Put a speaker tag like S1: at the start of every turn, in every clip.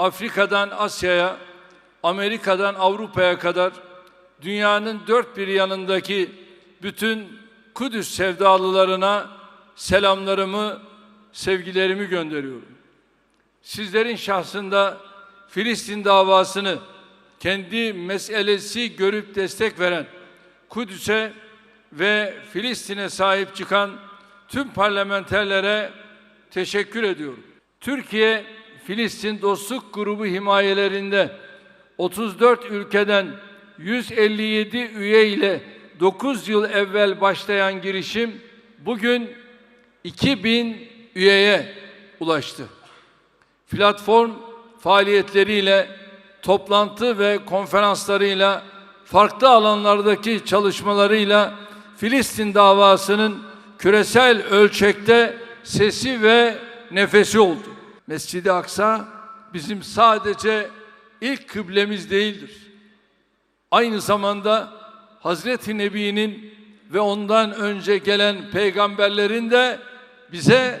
S1: Afrika'dan Asya'ya, Amerika'dan Avrupa'ya kadar dünyanın dört bir yanındaki bütün Kudüs sevdalılarına selamlarımı, sevgilerimi gönderiyorum. Sizlerin şahsında Filistin davasını kendi meselesi görüp destek veren Kudüs'e ve Filistin'e sahip çıkan tüm parlamenterlere teşekkür ediyorum. Türkiye Filistin Dostluk Grubu himayelerinde 34 ülkeden 157 üye ile 9 yıl evvel başlayan girişim bugün 2000 üyeye ulaştı. Platform faaliyetleriyle, toplantı ve konferanslarıyla, farklı alanlardaki çalışmalarıyla Filistin davasının küresel ölçekte sesi ve nefesi oldu. Mescid-i Aksa bizim sadece ilk kıblemiz değildir. Aynı zamanda Hazreti Nebi'nin ve ondan önce gelen peygamberlerin de bize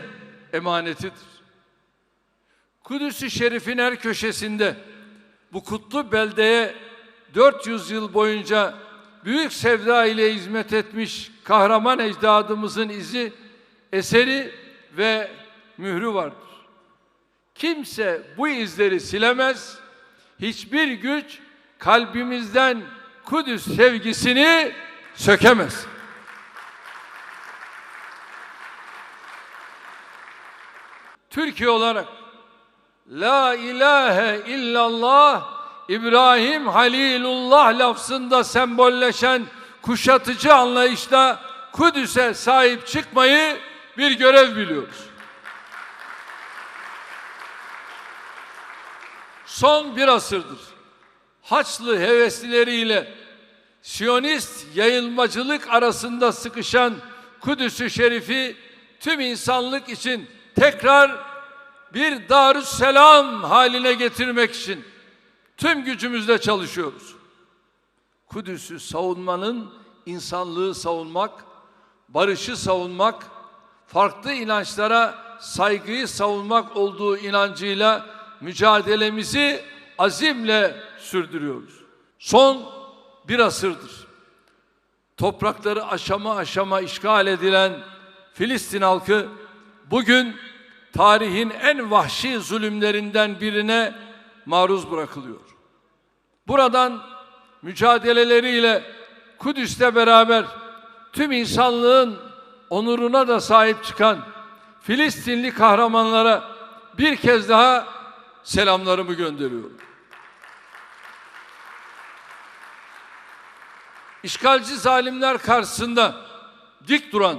S1: emanetidir. Kudüs-ü Şerif'in her köşesinde bu kutlu beldeye 400 yıl boyunca büyük sevda ile hizmet etmiş kahraman ecdadımızın izi, eseri ve mührü vardır. Kimse bu izleri silemez, hiçbir güç kalbimizden Kudüs sevgisini sökemez. Türkiye olarak La ilahe illallah İbrahim Halilullah lafzında sembolleşen kuşatıcı anlayışla Kudüs'e sahip çıkmayı bir görev biliyoruz. Son bir asırdır Haçlı heveslileriyle Siyonist yayılmacılık arasında sıkışan Kudüs-ü Şerif'i tüm insanlık için tekrar bir darüsselam haline getirmek için tüm gücümüzle çalışıyoruz. Kudüs'ü savunmanın insanlığı savunmak, barışı savunmak, farklı inançlara saygıyı savunmak olduğu inancıyla mücadelemizi azimle sürdürüyoruz. Son bir asırdır toprakları aşama aşama işgal edilen Filistin halkı bugün tarihin en vahşi zulümlerinden birine maruz bırakılıyor. Buradan mücadeleleriyle Kudüs'le beraber tüm insanlığın onuruna da sahip çıkan Filistinli kahramanlara bir kez daha selamlarımı gönderiyorum. İşgalci zalimler karşısında dik duran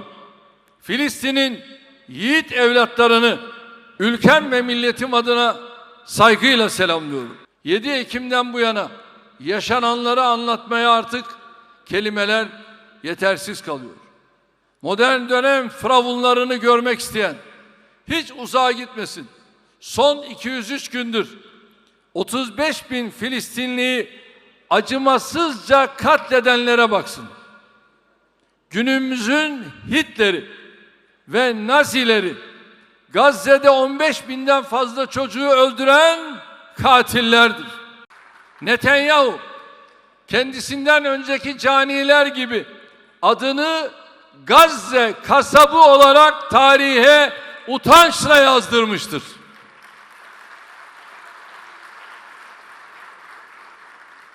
S1: Filistin'in yiğit evlatlarını ülkem ve milletim adına saygıyla selamlıyorum. 7 Ekim'den bu yana yaşananları anlatmaya artık kelimeler yetersiz kalıyor. Modern dönem firavunlarını görmek isteyen hiç uzağa gitmesin. Son 203 gündür 35 bin Filistinliyi acımasızca katledenlere baksın. Günümüzün Hitler'i ve Nazileri Gazze'de 15 binden fazla çocuğu öldüren katillerdir. Netanyahu kendisinden önceki caniler gibi adını Gazze kasabı olarak tarihe utançla yazdırmıştır.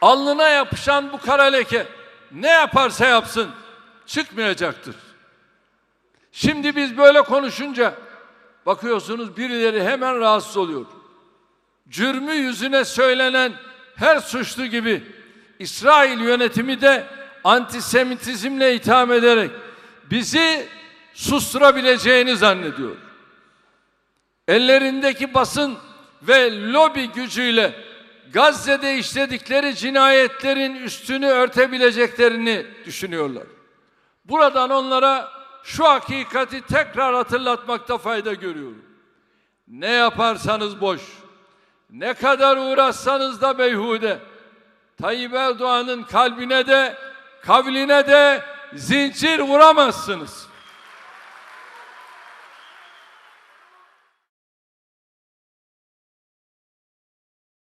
S1: Alnına yapışan bu kara leke ne yaparsa yapsın çıkmayacaktır. Şimdi biz böyle konuşunca bakıyorsunuz birileri hemen rahatsız oluyor. Cürmü yüzüne söylenen her suçlu gibi İsrail yönetimi de antisemitizmle itham ederek bizi susturabileceğini zannediyor. Ellerindeki basın ve lobi gücüyle Gazze'de işledikleri cinayetlerin üstünü örtebileceklerini düşünüyorlar. Buradan onlara şu hakikati tekrar hatırlatmakta fayda görüyorum. Ne yaparsanız boş, ne kadar uğraşsanız da beyhude. Tayyip Erdoğan'ın kalbine de, kavline de zincir vuramazsınız.